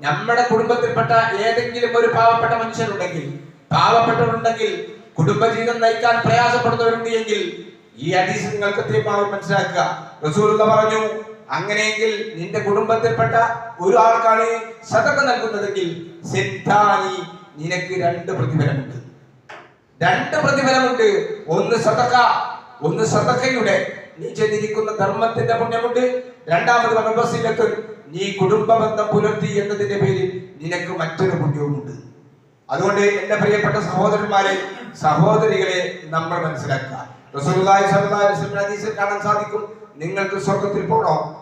നമ്മുടെ കുടുംബത്തിൽപ്പെട്ട ഏതെങ്കിലും ഒരു പാവപ്പെട്ട മനുഷ്യരുണ്ടെങ്കിൽ പാവപ്പെട്ടവരുണ്ടെങ്കിൽ കുടുംബജീവിതം നയിക്കാൻ പ്രയാസപ്പെടുന്നവരുണ്ട് എങ്കിൽ ഈ ഹദീസ് നിങ്ങൾ കൃത്യമായി മനസ്സിലാക്കുക. റസൂലുള്ള പറഞ്ഞു അങ്ങനെയെങ്കിൽ നിന്റെ കുടുംബത്തിൽപ്പെട്ട ഒരു ആൾക്കാണ് സതക നൽകുന്നതെങ്കിൽ സിദ്ധാനി നിനക്ക് രണ്ട് പ്രതിഫലമുണ്ട്. രണ്ട് പ്രതിഫലമുണ്ട്. ഒന്ന് സതക ഒന്ന് സതക്കയുടെ നീ ചെയ്തിരിക്കുന്ന ധർമ്മത്തിന്റെ പുണ്യമുണ്ട്. രണ്ടാമത് വനവസിലത്ത് നീ കുടുംബ ബന്ധം പുലർത്തി എന്നതിന്റെ പേരിൽ നിനക്ക് മറ്റൊരു പുണ്യവുമുണ്ട്. അതുകൊണ്ട് എന്റെ പ്രിയപ്പെട്ട സഹോദരന്മാരെ സഹോദരികളെ നമ്മൾ മനസ്സിലാക്കുക. കാണാൻ സാധിക്കും. നിങ്ങൾക്ക് സ്വർഗത്തിൽ പോകണോ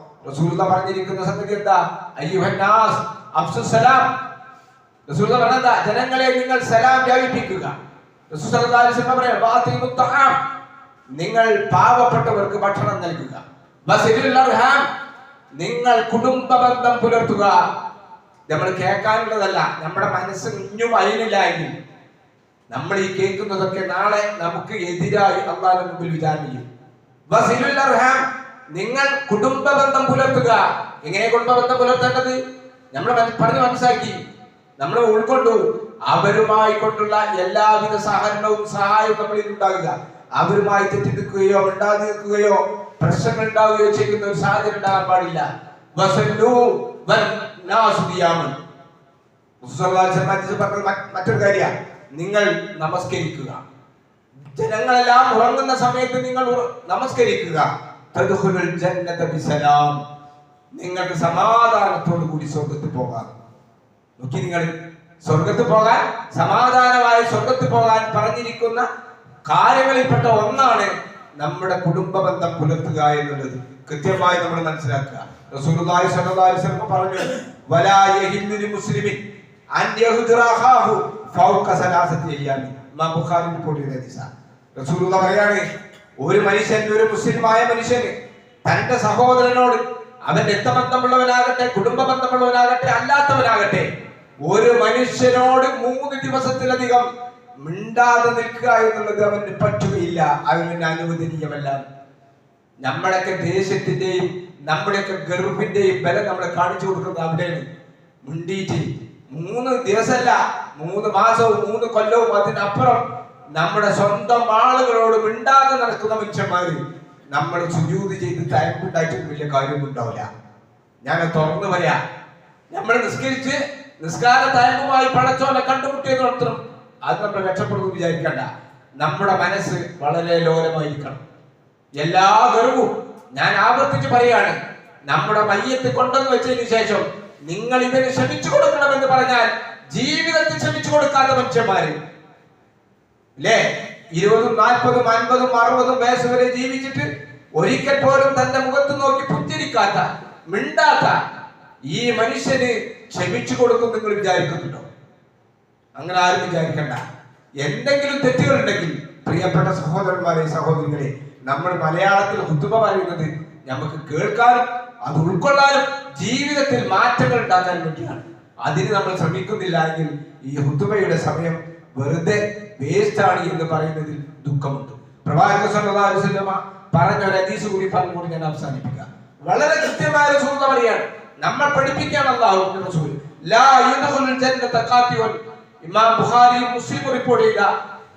പറഞ്ഞിരിക്കുന്ന സംഗതി എന്താ? അയ്യുഹന്നാസ് ജനങ്ങളെ നിങ്ങൾ സലാം വ്യാപിപ്പിക്കുക. നിങ്ങൾ പാവപ്പെട്ടവർക്ക് ഭക്ഷണം നൽകുക. നിങ്ങൾ കുടുംബ ബന്ധം പുലർത്തുക. നമ്മൾ കേൾക്കാനുള്ളതല്ല നമ്മുടെ മനസ്സ് കുഞ്ഞും അയിനില്ല എങ്കിൽ. നമ്മൾ ഈ കേൾക്കുന്നതൊക്കെ നാളെ നമുക്ക് എതിരായി അള്ളാഹു മുമ്പിൽ വിചാരണ ചെയ്യും നിങ്ങൾ കുടുംബ ബന്ധം പുലർത്തുക. എങ്ങനെ കുടുംബ ബന്ധം പുലർത്തേണ്ടത്? നമ്മൾ പറഞ്ഞു മനസ്സിലാക്കി. നമ്മൾ ഉൾക്കൊണ്ടു. അവരുമായി കൊണ്ടുള്ള എല്ലാവിധ സഹകരണവും സഹായവും നമ്മളിൽ ഉണ്ടാകുക. അവരുമായി തെറ്റിപ്പിക്കുകയോ മിണ്ടാതെ നിൽക്കുകയോ പ്രശ്നങ്ങൾ ഉണ്ടാവുകയോ ചെയ്യുന്ന ഒരു സാഹചര്യം ഉണ്ടാകാൻ പാടില്ല. മറ്റൊരു കാര്യം. നിങ്ങൾ നമസ്കരിക്കുക. ജനങ്ങളെല്ലാം ഉറങ്ങുന്ന സമയത്ത് നിങ്ങൾ നമസ്കരിക്കുക. നിങ്ങൾക്ക് സമാധാനത്തോടു കൂടി സ്വർഗത്തിൽ പോകാം. നോക്കി നിങ്ങൾ സ്വർഗത്ത് പോകാൻ സമാധാനമായി സ്വർഗത്ത് പോകാൻ പറഞ്ഞിരിക്കുന്ന കാര്യങ്ങളിൽപ്പെട്ട ഒന്നാണ് നമ്മുടെ കുടുംബ ബന്ധം പുലർത്തുക എന്നുള്ളത്. കൃത്യമായി നമ്മൾ മനസ്സിലാക്കുക. റസൂലുള്ളാഹി സ്വല്ലല്ലാഹി അലൈഹി വസല്ലം പറഞ്ഞു വലാ അൻ സലാസത്തി പറയാണ് ഒരു മനുഷ്യൻ ഒരു മുസ്ലിമായ മനുഷ്യന് തന്റെ സഹോദരനോട് അവൻ രക്തബന്ധമുള്ളവനാകട്ടെ കുടുംബ ബന്ധമുള്ളവനാകട്ടെ അല്ലാത്തവനാകട്ടെ ഒരു മനുഷ്യനോട് മൂന്ന് ദിവസത്തിലധികം മിണ്ടാതെ നിൽക്കുക എന്നുള്ളത് അവന് പറ്റുകയില്ല. അവന് അനുവദനീയമല്ല. നമ്മളൊക്കെ ദേശത്തിന്റെയും നമ്മുടെയൊക്കെ ഗർഭിന്റെയും ബലം നമ്മളെ കാണിച്ചു കൊടുക്കുന്നത് അവിടെയാണ്. മുണ്ടീറ്റ് മൂന്ന് ദിവസമല്ല മൂന്ന് മാസവും മൂന്ന് കൊല്ലവും അതിനപ്പുറം നമ്മുടെ സ്വന്തം ആളുകളോട് മിണ്ടാതെ നടക്കുന്ന മനുഷ്യന്മാര് നമ്മൾ സുജൂത് ചെയ്ത് തയമ്പുണ്ടായിട്ടും വലിയ കാര്യമൊന്നും ഉണ്ടാവില്ല ഞാൻ തുറന്നു പറയാം. നമ്മൾ നിസ്കരിച്ച് നിസ്കാര തയമ്പുമായി പടച്ചോനെ കണ്ടുമുട്ടിയത് നടത്തണം അത് നമ്മൾ രക്ഷപ്പെടുന്നു വിചാരിക്കണ്ട. നമ്മുടെ മനസ്സ് വളരെ ലോലമായിരിക്കണം. എല്ലാ ഗർവും ഞാൻ ആവർത്തിച്ച് പറയാണ് നമ്മുടെ മയ്യത്ത് കൊണ്ടെന്ന് വെച്ചതിന് ശേഷം നിങ്ങൾ ഇതിന് ക്ഷമിച്ചു കൊടുക്കണമെന്ന് പറഞ്ഞാൽ ജീവിതത്തിൽ ക്ഷമിച്ചു കൊടുക്കാത്ത മനുഷ്യന്മാര്. അല്ലേ ഇരുപതും നാൽപ്പതും അൻപതും അറുപതും വയസ്സ് വരെ ജീവിച്ചിട്ട് ഒരിക്കൽ പോലും തന്റെ മുഖത്ത് നോക്കി പുഞ്ചിരിക്കാത്ത മിണ്ടാത്ത ഈ മനുഷ്യന് ക്ഷമിച്ചു കൊടുക്കും നിങ്ങൾ വിചാരിക്കുന്നുണ്ടോ? അങ്ങനെ ആരും വിചാരിക്കണ്ട. എന്തെങ്കിലും തെറ്റുകൾ ഉണ്ടെങ്കിൽ പ്രിയപ്പെട്ട സഹോദരന്മാരെ സഹോദരികളെ നമ്മൾ മലയാളത്തിൽ ഹുദ്ബ പറയുന്നത് നമുക്ക് കേൾക്കാനും അത് ഉൾക്കൊള്ളാനും ജീവിതത്തിൽ മാറ്റങ്ങൾ ഉണ്ടാക്കാൻ വേണ്ടിയാണ്. അതിന് നമ്മൾ ശ്രമിക്കുന്നില്ല എങ്കിൽ ഈ ഹുദ്ബയുടെ സമയം വെറുതെ വേസ്റ്റ് ആണ് എന്ന് പറയുന്നതിൽ ദുഃഖമുണ്ട്. പ്രവാചക വസല്ലമ പറഞ്ഞ ഒരു അതീസ് കൂടി പറഞ്ഞുകൊണ്ട് ഞാൻ അവസാനിപ്പിക്കാം. വളരെ കൃത്യമായ റസൂൽ പറയാണ് നമ്മൾ പഠിപ്പിക്കുകയാണ് അല്ലാഹുവിന്റെ റസൂൽ. ലാ യദ്ഖുലുൽ ജന്നത ഖാതിവൻ ഇമാം ബുഖാരി മുസ്ലിം റിപ്പോർട്ട് ചെയ്ത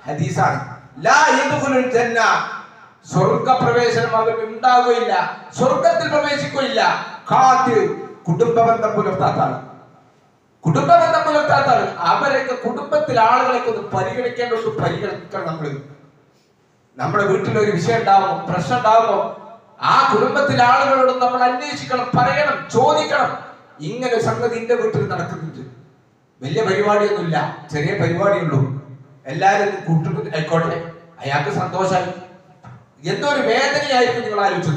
ഹദീസാണ്. ലാ യദ്ഖുലുൽ ജന്ന സ്വർഗ പ്രവേശനം അവർക്ക് ഉണ്ടാവുകയില്ല. സ്വർഗത്തിൽ പ്രവേശിക്കുകയില്ല. കാത്ത് കുടുംബ ബന്ധം പുലർത്താത്താണ് കുടുംബ ബന്ധം പുലർത്താത്താണ് അവരൊക്കെ കുടുംബത്തിൽ ആളുകളൊക്കെ ഒന്ന് പരിഗണിക്കേണ്ടത് പരിഗണിക്കണം നമ്മൾ നമ്മുടെ വീട്ടിൽ ഒരു വിഷയം ഉണ്ടാവുമോ? പ്രശ്നം ഉണ്ടാവുമോ? ആ കുടുംബത്തിലെ ആളുകളോട് നമ്മൾ അന്വേഷിക്കണം പറയണം ചോദിക്കണം. ഇങ്ങനെ സംഗതി എന്റെ വീട്ടിൽ നടക്കുന്നുണ്ട്. വലിയ പരിപാടിയൊന്നുമില്ല. ചെറിയ പരിപാടിയുള്ളൂ. എല്ലാരും കൂട്ടുകൂട്ടി ആയിക്കോട്ടെ. അയാൾക്ക് സന്തോഷമായി എന്തോ ഒരു വേദനയായിരിക്കും നിങ്ങൾ ആലോചിച്ചു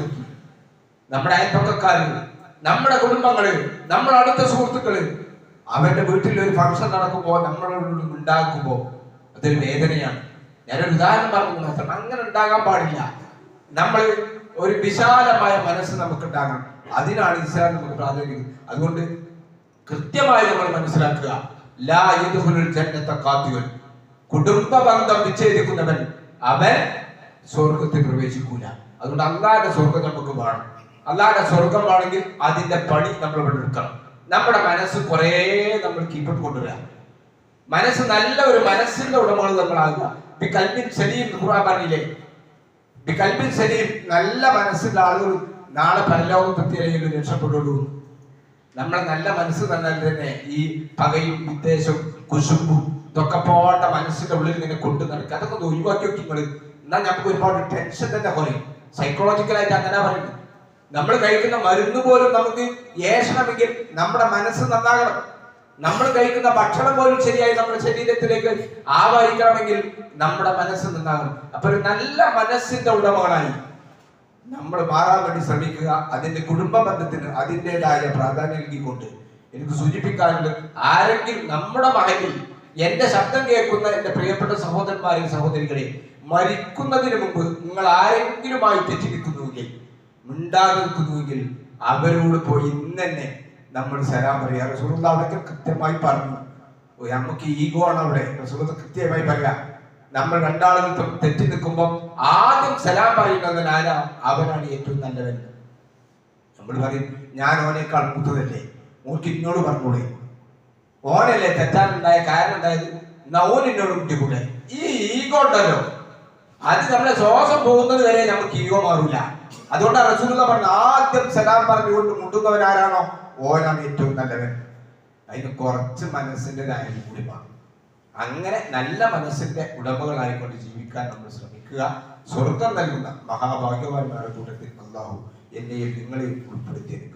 നമ്മുടെ അയൽപ്പക്കാര് നമ്മുടെ കുടുംബങ്ങൾ നമ്മുടെ അടുത്ത സുഹൃത്തുക്കൾ അവരുടെ വീട്ടിൽ ഒരു ഫംഗ്ഷൻ നടക്കുമ്പോ നമ്മളോട് ഉണ്ടാക്കുമ്പോ അതൊരു വേദനയാണ്. ഞാനൊരു ഉദാഹരണം പറഞ്ഞു മാത്രം അങ്ങനെ ഉണ്ടാകാൻ പാടില്ല. നമ്മൾ ഒരു വിശാലമായ മനസ്സ് നമുക്ക് ഉണ്ടാകണം അതിനാണ് ഇസ്ലാം നമുക്ക് പ്രാധാന്യം. അതുകൊണ്ട് കൃത്യമായി നമ്മൾ മനസ്സിലാക്കുക. കുടുംബ ബന്ധം വിച്ഛേദിക്കുന്നവൻ അവൻ സ്വർഗത്തിൽ പ്രവേശിക്കൂല. അതുകൊണ്ട് അള്ളാന്റെ സ്വർഗം നമുക്ക് വേണം. അള്ളാന്റെ സ്വർഗം വേണമെങ്കിൽ അതിന്റെ പണി നമ്മൾ ഇവിടെ എടുക്കണം. നമ്മുടെ മനസ്സ് കുറേ നമ്മൾ കീപ്പിട്ട് കൊണ്ടുവരാം മനസ്സ് നല്ല ഒരു മനസ്സിന്റെ ഉടമകൾ നമ്മളാകുക. ബി കൽബിൻ സലീം ഖുറാൻ പറഞ്ഞില്ലേ? ബി കൽബിൻ സലീം നല്ല മനസ്സിന്റെ ആളുകൾ നാളെ പരലോകത്തെത്തിയാലും രക്ഷപ്പെടുള്ളൂ. നമ്മുടെ നല്ല മനസ്സ് തന്നാൽ തന്നെ ഈ പകയും വിദ്വേഷവും കുശുമ്പും ഇതൊക്കെ പോട്ട മനസ്സിന്റെ ഉള്ളിൽ നിന്നെ കൊണ്ടു നടക്കുക. അതൊക്കെ ഒന്ന് ഒഴിവാക്കി നോക്കി നിങ്ങൾ എന്നാൽ നമുക്ക് ഒരുപാട് ടെൻഷൻ തന്നെ കുറയും സൈക്കോളജിക്കലായിട്ട് അങ്ങനെ പറയുന്നത്. നമ്മൾ കഴിക്കുന്ന മരുന്ന് പോലും നമുക്ക് ഏഷണമെങ്കിൽ നമ്മുടെ മനസ്സ് നന്നാകണം. നമ്മൾ കഴിക്കുന്ന ഭക്ഷണം പോലും ശരിയായി നമ്മുടെ ശരീരത്തിലേക്ക് ആവാഹിക്കണമെങ്കിൽ നമ്മുടെ മനസ്സ് നന്നാകണം. അപ്പൊ ഒരു നല്ല മനസ്സിന്റെ ഉടമകളായി നമ്മൾ മാറാൻ വേണ്ടി ശ്രമിക്കുക അതിന്റെ കുടുംബ ബന്ധത്തിന് അതിന്റെതായ പ്രാധാന്യം നൽകിക്കൊണ്ട് എനിക്ക് സൂചിപ്പിക്കാനുണ്ട് ആരെങ്കിലും നമ്മുടെ മകനിൽ എന്റെ ശബ്ദം കേൾക്കുന്ന എന്റെ പ്രിയപ്പെട്ട സഹോദരന്മാരെയും സഹോദരികളെ മരിക്കുന്നതിന് മുമ്പ് നിങ്ങൾ ആരെങ്കിലുമായി തെറ്റിരിക്കുന്നുവെങ്കിൽ മിണ്ടാതെ നിൽക്കുന്നുവെങ്കിൽ അവരോട് പോയി ഇന്ന് തന്നെ നമ്മൾ സലാം പറയാം റസൂലുള്ള അവിടെ കൃത്യമായി പറഞ്ഞു. നമുക്ക് ഈഗോ ആണ് അവിടെ. റസൂലുള്ള കൃത്യമായി പറയാം നമ്മൾ രണ്ടാളുകൾ തെറ്റി നിൽക്കുമ്പോൾ ആദ്യം സലാം പറയുന്നത് ആരാ? അവനാണ് ഏറ്റവും നല്ലവൻ. നമ്മൾ പറയും ഞാൻ ഓനേക്കാൾ മൂത്തതല്ലേ? ഓർക്ക് ഇന്നോട് പറഞ്ഞൂടെ. ഓനല്ലേ തെറ്റാനുണ്ടായ കാരണം ഉണ്ടായത് ഓൻ എന്നോട് കുട്ടിക്കൂടെ ഈ ഈഗോ ഉണ്ടല്ലോ. അത് നമ്മളെ ശ്വാസം പോകുന്നത് വരെ നമുക്ക് ഈഗോ മാറില്ല അതുകൊണ്ട് റസൂല പറഞ്ഞു ആദ്യം സലാം പറഞ്ഞുകൊണ്ട് മുണ്ടുന്നവൻ ആരാണോ? ഓനാണ് ഏറ്റവും നല്ലവൻ. അതിന് കുറച്ച് മനസ്സിന്റെതായ കൂടി വേണം അങ്ങനെ നല്ല മനസ്സിന്റെ ഉടമകളായിക്കൊണ്ട് ജീവിക്കാൻ നമ്മൾ ശ്രമിക്കുക. സ്വർഗം നൽകുന്ന മഹാഭാഗ്യവാന്മാരുടെ കൂട്ടത്തിൽ അള്ളാഹു എന്നെയും നിങ്ങളെയും ഉൾപ്പെടുത്തി അനുഗ്രഹിക്കും